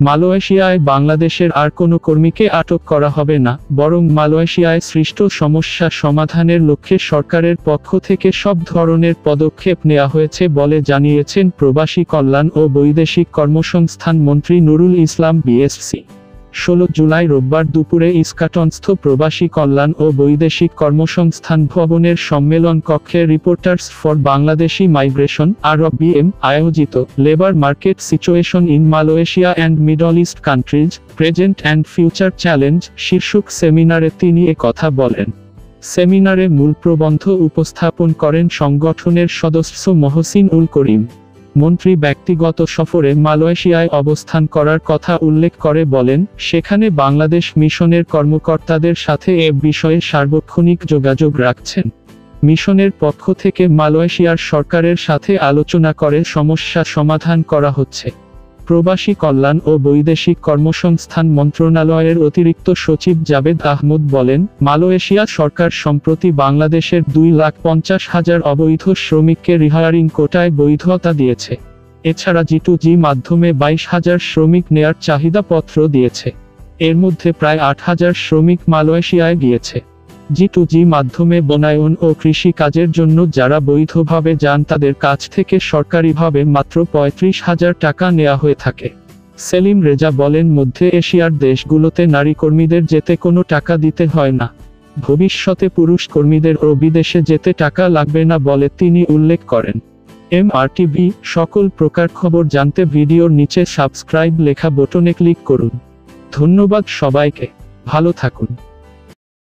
মালয়েশিয়ায় বাংলাদেশের আর কোনো কর্মীকে আটক করা হবে না, বরং মালয়েশিয়ায় সৃষ্ট সমস্যা সমাধানের লক্ষ্যে সরকারের পক্ষ থেকে সব ধরনের পদক্ষেপ নেওয়া হয়েছে বলে জানিয়েছেন প্রবাসী কল্যাণ ও বৈদেশিক কর্মসংস্থান মন্ত্রী নুরুল ইসলাম বিএসসি। ষোলো জুলাই রোববার দুপুরে ইস্কাটনস্থ প্রবাসী কল্যাণ ও বৈদেশিক কর্মসংস্থান ভবনের সম্মেলন কক্ষে reporters for Bangladeshi migration R BM আয়োজিত labour market situation in Malaysia and Middle East countries present and future challenge শীর্ষক সেমিনারে তিনি কথা বলেন। সেমিনারে মূল প্রবন্ধ উপস্থাপন করেন সংগঠনের সদস্য মহসিন উল করিম। মন্ত্রী ব্যক্তিগত সফরে মালয়েশিয়ায় অবস্থান করার কথা উল্লেখ করে বলেন, সেখানে বাংলাদেশ মিশনের কর্মকর্তাদের সাথে এ বিষয়ে সার্বক্ষণিক যোগাযোগ রাখছেন। মিশনের পক্ষ থেকে মালয়েশিয়ার সরকারের সাথে আলোচনা করে সমস্যা সমাধান করা হচ্ছে। প্রবাসী কল্যাণ ও বৈদেশিক কর্মসংস্থান মন্ত্রণালয়ের অতিরিক্ত সচিব জাবেদ আহমদ বলেন, মালয়েশিয়া সরকার সম্প্রতি বাংলাদেশের দুই লাখ পঞ্চাশ হাজার অবৈধ শ্রমিককে রিহায়ারিং কোটায় বৈধতা দিয়েছে। এছাড়া জি টু জি মাধ্যমে বাইশ হাজার শ্রমিক নেয়ার চাহিদাপত্র দিয়েছে। এর মধ্যে প্রায় আট হাজার শ্রমিক মালয়েশিয়ায় গিয়েছে। জি টু জি মাধ্যমে বনায়ন ও কৃষি কাজের জন্য যারা বৈধভাবে যান তাদের কাছ থেকে সরকারিভাবে মাত্র পঁয়ত্রিশ হাজার টাকা নেওয়া হয়ে থাকে। সেলিম রেজা বলেন, মধ্যে এশিয়ার দেশগুলোতে নারী কর্মীদের যেতে কোনো টাকা দিতে হয় না। ভবিষ্যতে পুরুষ কর্মীদের ও বিদেশে যেতে টাকা লাগবে না বলে তিনি উল্লেখ করেন। এম সকল প্রকার খবর জানতে ভিডিওর নিচে সাবস্ক্রাইব লেখা বোটনে ক্লিক করুন। ধন্যবাদ সবাইকে। ভালো থাকুন।